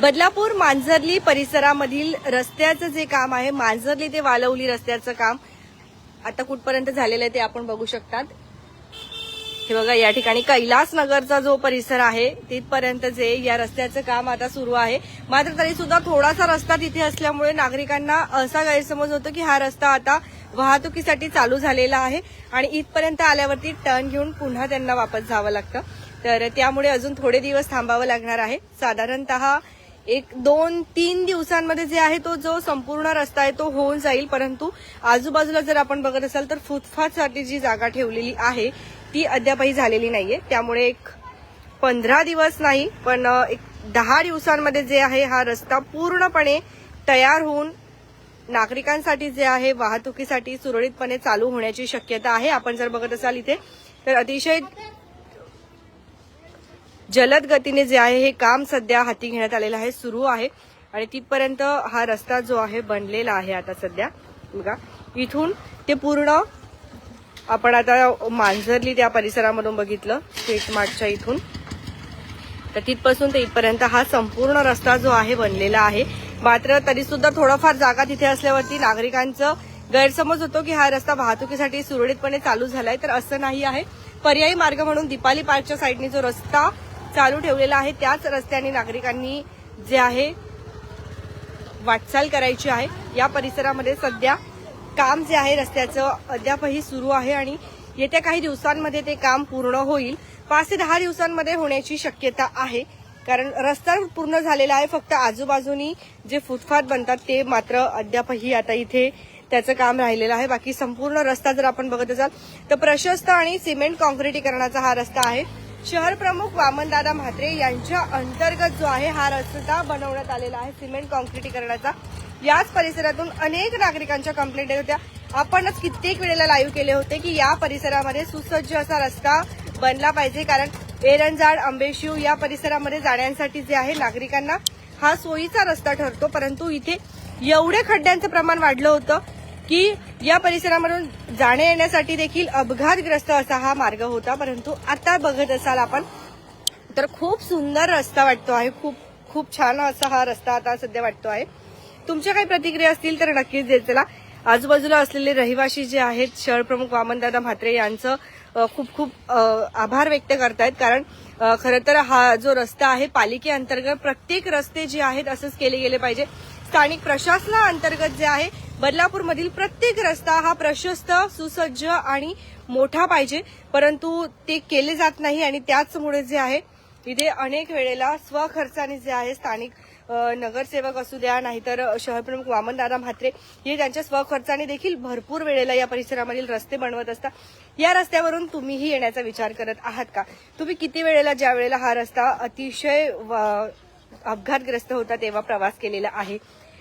बदलापूर मांजरली परिसरामधील रस्त्याचं जे काम आहे मांजरली ते वालवली रस्त्याचं काम आता कुठपर्यंत झालेलं आहे ते आपण बघू शकतात. हे बघा या ठिकाणी कैलासनगरचा जो परिसर आहे तिथपर्यंत जे या रस्त्याचं काम आता सुरू आहे. मात्र तरी सुद्धा थोडासा रस्ता तिथे असल्यामुळे नागरिकांना असा गैरसमज होतो की हा रस्ता आता वाहतुकीसाठी चालू झालेला आहे आणि इथपर्यंत आल्यावरती टर्न घेऊन पुन्हा त्यांना वापस जावं लागतं. तर त्यामुळे अजून थोडे दिवस थांबावं लागणार आहे. साधारणतः एक दोन तीन दिवसांमध्ये जे आहे तो जो संपूर्ण रस्ता आहे तो होऊन जाईल. परंतु आजूबाजूला जर आपण बघत असाल तर फुटपाथसाठी जी जागा ठेवलेली आहे ती अद्यापही झालेली नाहीये. त्यामुळे एक पंधरा दिवस नाही पण एक दहा दिवसांमध्ये जे आहे हा रस्ता पूर्णपणे तयार होऊन नागरिकांसाठी जे आहे वाहतुकीसाठी सुरळीतपणे चालू होण्याची शक्यता आहे. आपण जर बघत असाल इथे तर अतिशय जलद गतीने जे आहे हे काम सध्या हाती घेण्यात आलेलं आहे सुरू आहे. आणि तिथपर्यंत हा रस्ता जो आहे बनलेला आहे आता सध्या. बघा इथून ते पूर्ण आपण आता मांजरली त्या परिसरामधून बघितलं स्ट्रीट मार्टच्या इथून. तर तिथपासून ते इथपर्यंत हा संपूर्ण रस्ता जो आहे बनलेला आहे. मात्र तरी सुद्धा थोडाफार जागा तिथे असल्यावरती नागरिकांचं गैरसमज होतो की हा रस्ता वाहतुकीसाठी सुरळीतपणे चालू झालाय. तर असं नाही आहे. पर्यायी मार्ग म्हणून दीपाली पार्कच्या साईडने जो रस्ता चालू ठेवलेला आहे. त्याच रस्त्याने नागरिकांनी जे आहे वाटचाल करायची आहे. या परिसरामध्ये सध्या काम जे आहे रस्त्याचं अद्यापही सुरू आहे आणि येत्या काही दिवसांमध्ये ते काम पूर्ण होईल. पाच ते दहा दिवसांमध्ये होण्याची शक्यता आहे. कारण रस्ता पूर्ण झालेला आहे. फक्त आजूबाजूनी जे फुटपाथ बनतात ते मात्र अद्यापही आता इथे त्याचं काम राहिलेलं आहे. बाकी संपूर्ण रस्ता जर आपण बघत असाल तर प्रशस्त आणि सिमेंट कॉन्क्रिटीकरणाचा हा रस्ता आहे. शहर प्रमुख वामनदादा म्हात्रे यांच्या अंतर्गत जो आहे हा रस्ता बनवण्यात आलेला आहे सिमेंट कॉन्क्रिटीकरणाचा याच परिसरातून अनेक नागरिकांच्या कंप्लेंट येत होत्या. आपणच कित्येक वेळेला लाईव्ह केले होते की या परिसरामध्ये सुसज्ज असा रस्ता बनला पाहिजे कारण एरंजाड आंबेशिव या परिसरामध्ये जाण्यासाठी जे आहे नागरिकांना हा सोयीचा रस्ता ठरतो परंतु इथे एवढे खड्ड्यांचं प्रमाण वाढलं होतं की या परिसरामधून जाण्या येण्यासाठी देखील अपघातग्रस्त असा हा मार्ग होता परंतु आता बघत असाल आपण तर खूप सुंदर रस्ता वाटतो आहे. खूप खूप छान असा हा रस्ता आता सध्या वाटतो आहे. तुमच्या काही प्रतिक्रिया असतील तर नक्कीच देत चला. आजूबाजूला असलेले रहिवासी जे आहेत शहर प्रमुख वामनदादा म्हात्रे यांचं खूप खूप आभार व्यक्त करतायत. कारण अ, खरं तर हा जो रस्ता आहे पालिकेअंतर्गत प्रत्येक रस्ते जे आहेत असंच केले गेले पाहिजे. स्थानिक प्रशासनाअंतर्गत जे आहे बदलापूरमधील प्रत्येक रस्ता हा प्रशस्त सुसज्ज आणि मोठा पाहिजे. परंतु ते केले जात नाही आणि त्याचमुळे जे आहे इथे अनेक वेळेला स्वखर्चाने जे आहे स्थानिक नगरसेवक असू द्या नाहीतर शहरप्रमुख वामनदादा म्हात्रे हे त्यांच्या स्वखर्चाने देखील भरपूर वेळेला या परिसरामधील रस्ते बनवत असतात. या रस्त्यावरून तुम्हीही येण्याचा विचार करत आहात का? तुम्ही किती वेळेला ज्या वेळेला हा रस्ता अतिशय व- अपघातग्रस्त होता तेव्हा प्रवास केलेला आहे?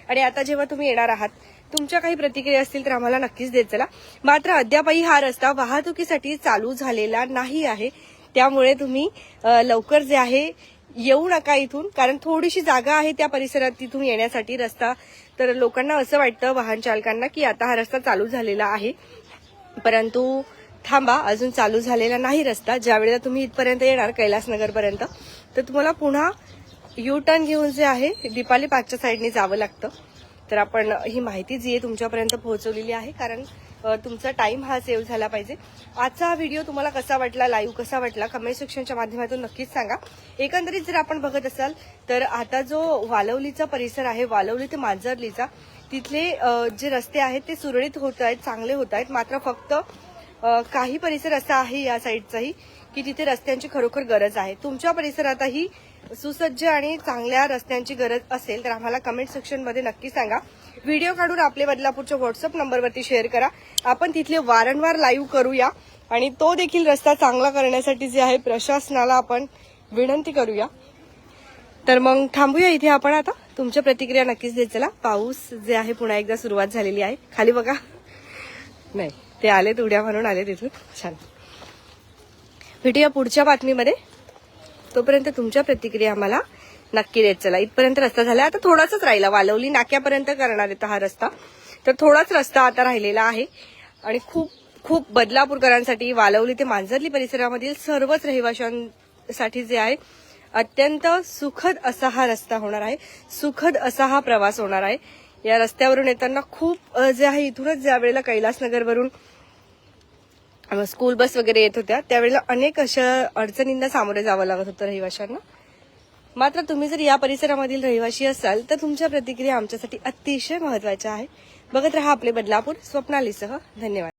आणि आता जेव्हा तुम्ही येणार आहात तुमच्या काही प्रतिक्रिया असतील तर आम्हाला नक्कीच देत चला. मात्र अद्यापही हा रस्ता वाहतुकीसाठी चालू झालेला नाही आहे. त्यामुळे तुम्ही लवकर जे आहे येऊ नका इथून. कारण थोडीशी जागा आहे त्या परिसरात तिथून येण्यासाठी रस्ता. तर लोकांना असं वाटतं वाहन चालकांना की आता हा रस्ता चालू झालेला आहे. परंतु थांबा अजून चालू झालेला नाही रस्ता. ज्या वेळेला तुम्ही इथपर्यंत येणार कैलासनगरपर्यंत तर तुम्हाला पुन्हा यू टर्न घेऊन जे आहे दीपाली पार्कच्या साईडने जावं लागतं. तर आपण ही माहिती जी आहे तुमच्यापर्यंत पोहोचवलेली आहे. कारण तुमचा टाइम हा सेव्ह झाला पाहिजे. आजचा हा व्हिडिओ तुम्हाला कसा वाटला लाईव्ह कसा वाटला कमेंट सेक्शनच्या माध्यमातून नक्कीच सांगा. एकंदरीत जर आपण बघत असाल तर आता जो वालवलीचा परिसर आहे वालवली ते मांजरलीचा तिथले जे रस्ते आहेत ते सुरळीत होत आहेत चांगले होत आहेत. मात्र फक्त काही परिसर असा आहे या साईडचाही की तिथे रस्त्यांची खरोखर गरज आहे. तुमच्या परिसरातही सुसज्ज आणि चांगल्या रस्त्यांची गरज असेल तर आम्हाला कमेंट सेक्शनमध्ये नक्की सांगा. व्हिडिओ काढून आपले बदलापूरच्या व्हॉट्सअप नंबरवरती शेअर करा. आपण तिथले वारंवार लाईव्ह करूया आणि तो देखील रस्ता चांगला करण्यासाठी जे आहे प्रशासनाला आपण विनंती करूया. तर मग थांबूया इथे आपण आता. तुमच्या प्रतिक्रिया नक्कीच देत चला. पाऊस जे आहे पुन्हा एकदा सुरुवात झालेली आहे. खाली बघा. नाही. ते आलेत उड्या म्हणून आले तिथून छान. भेटूया पुढच्या बातमीमध्ये. तोपर्यंत तुमच्या प्रतिक्रिया आम्हाला नक्की देत चला. इथपर्यंत रस्ता झाला. आता थोडासाच राहिला. वालवली नाक्यापर्यंत करणार आहे हा रस्ता. तर थोडाच रस्ता आता राहिलेला आहे. आणि खूप खूप बदलापूरकरांसाठी वालवली ते मांजरली परिसरामधील सर्वच रहिवाशांसाठी जे आहे अत्यंत सुखद असा हा रस्ता होणार आहे. सुखद असा हा प्रवास होणार आहे. या रस्त्यावरून येताना खूप जे आहे इथूनच ज्या वेळेला कैलासनगरवरून स्कूल बस वगैरे येत होत्या. त्यावेळेला अनेक अशा अडचणींना सामोरे जावं लागत होतं रहिवाशांना. मात्र तुम्ही जर या परिसरामधील रहिवाशी असाल तर तुमच्या प्रतिक्रिया आमच्यासाठी अतिशय महत्त्वाच्या आहे. बघत रहा आपले बदलापूर स्वप्नालीसह. धन्यवाद.